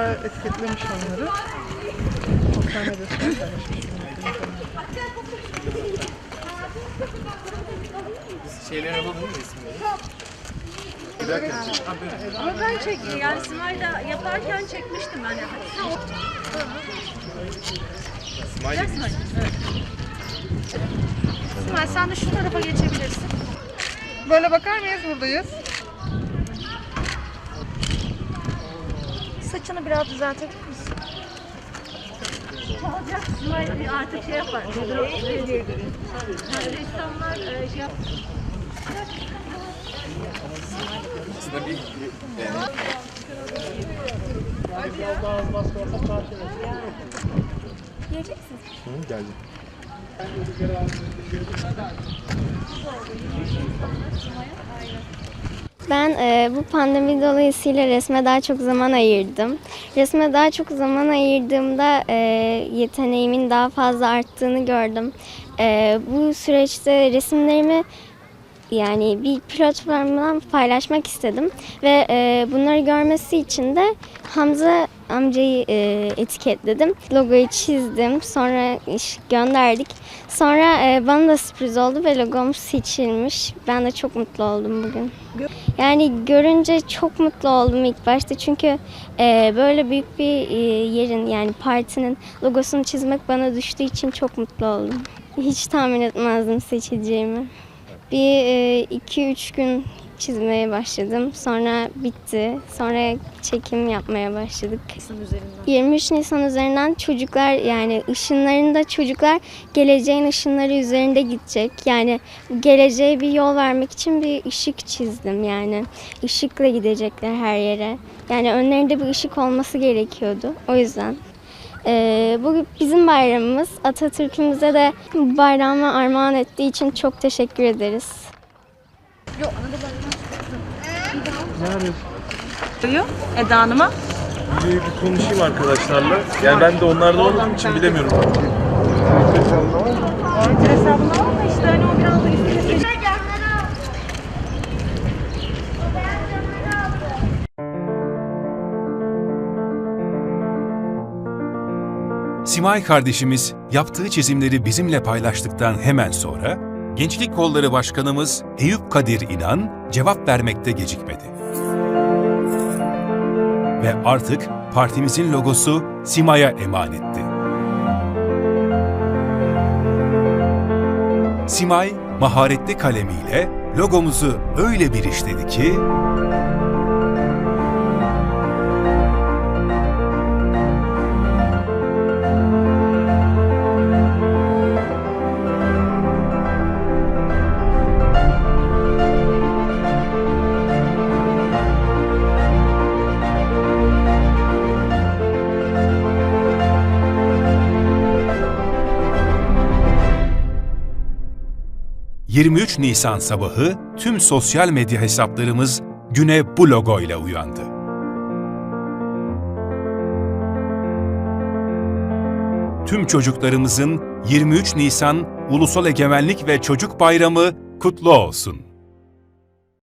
Etiketlemiş onları. Sosyal medyasında paylaşmış. Şeyleri alalım mı isimleri? Ama ben çek, yani Sıma'yla yaparken çekmiştim ben. İsmail Simay, evet. Simay sen de şu tarafa geçebilirsin. Böyle bakar mıyız? Buradayız. Saçını biraz düzeltebilir misin? Olacak Simay artık şey yapar. Yani ressamlar e, şey yap. aslında bir yani Hı, geldim. Ben e, bu pandemi dolayısıyla resme daha çok zaman ayırdım. Resme daha çok zaman ayırdığımda e, yeteneğimin daha fazla arttığını gördüm. E, bu süreçte resimlerimi yani bir platformdan paylaşmak istedim ve e, bunları görmesi için de Hamza amcayı e, etiketledim. Logoyu çizdim, sonra iş gönderdik. Sonra e, bana da sürpriz oldu ve logom seçilmiş. Ben de çok mutlu oldum bugün. Yani görünce çok mutlu oldum ilk başta çünkü e, böyle büyük bir e, yerin yani partinin logosunu çizmek bana düştüğü için çok mutlu oldum. Hiç tahmin etmezdim seçileceğimi. Bir e, iki üç gün çizmeye başladım. Sonra bitti. Sonra çekim yapmaya başladık. 23 Nisan üzerinden çocuklar yani ışınlarında çocuklar geleceğin ışınları üzerinde gidecek. Yani bu geleceğe bir yol vermek için bir ışık çizdim yani. Işıkla gidecekler her yere. Yani önlerinde bir ışık olması gerekiyordu. O yüzden. Ee, bugün bizim bayramımız. Atatürk'ümüze de bu bayramı armağan ettiği için çok teşekkür ederiz. Duyuyor Eda Hanım'a. Bir, bir konuşayım arkadaşlarla. Yani ben de onlardan olduğum için bilemiyorum. Twitter işte hani o biraz da üstüne Simay kardeşimiz yaptığı çizimleri bizimle paylaştıktan hemen sonra Gençlik Kolları Başkanımız Eyüp Kadir İnan cevap vermekte gecikmedi. Ve artık partimizin logosu Simay'a emanetti. Simay maharetli kalemiyle logomuzu öyle bir işledi ki ...23 Nisan sabahı tüm sosyal medya hesaplarımız güne bu logoyla uyandı. Tüm çocuklarımızın 23 Nisan Ulusal Egemenlik ve Çocuk Bayramı kutlu olsun.